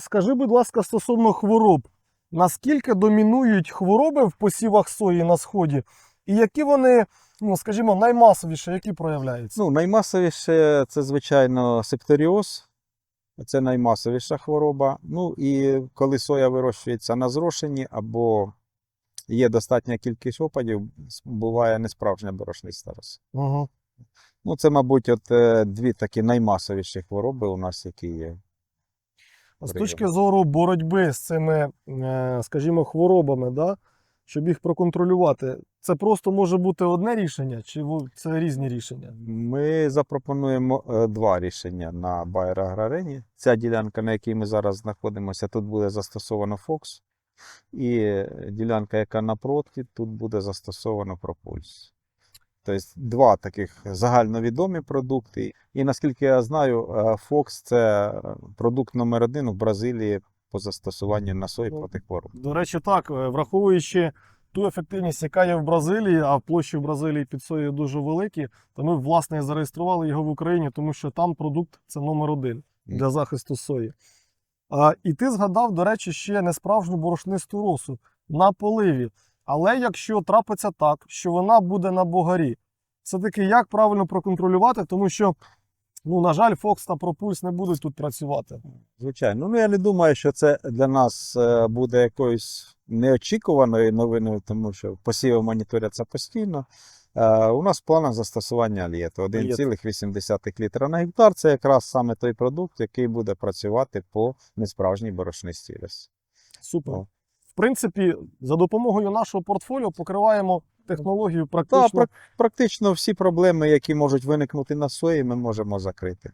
Скажи, будь ласка, стосовно хвороб, наскільки домінують хвороби в посівах сої на сході, і які вони, ну скажімо, наймасовіше, які проявляються? Ну, наймасовіше це, звичайно, септоріоз. Це наймасовіша хвороба. Ну і коли соя вирощується на зрошенні або є достатня кількість опадів, буває несправжня борошниста роса. Угу. Ну, це, мабуть, от е, дві такі наймасовіші хвороби у нас, які є. З точки зору боротьби з цими, е, скажімо, хворобами, да, щоб їх проконтролювати, це просто може бути одне рішення, чи це різні рішення? Ми запропонуємо е, два рішення на Bayer Аграрені. Ця ділянка, на якій ми зараз знаходимося, тут буде застосовано Fox. І ділянка, яка напроти, тут буде застосовано Propulse. Тобто два таких загальновідомі продукти. І наскільки я знаю, е, Fox це е, продукт номер один у Бразилії по застосуванню на сої Ну, проти хвороб. До речі, так, е, враховуючи ту ефективність, яка є в Бразилії, а площі в Бразилії під соєю дуже великі, то ми, власне, зареєстрували його в Україні, тому що там продукт це номер один для захисту сої. А, і ти згадав, до речі, ще несправжню борошнисту росу на поливі. Але якщо трапиться так, що вона буде на богарі, все-таки як правильно проконтролювати, тому що, ну, на жаль, Фокс та Пропульс не будуть тут працювати. Звичайно, ну я не думаю, що це для нас е, буде якоюсь неочікуваною новиною, тому що посіви моніторяться постійно. Е, У нас в планах застосування альєту 1,8 літра на гектар. Це якраз саме той продукт, який буде працювати по несправжній борошнистій лісі. Супер. В принципі, за допомогою нашого портфоліо покриваємо технологію практично. Та, практично всі проблеми, які можуть виникнути на сої, ми можемо закрити.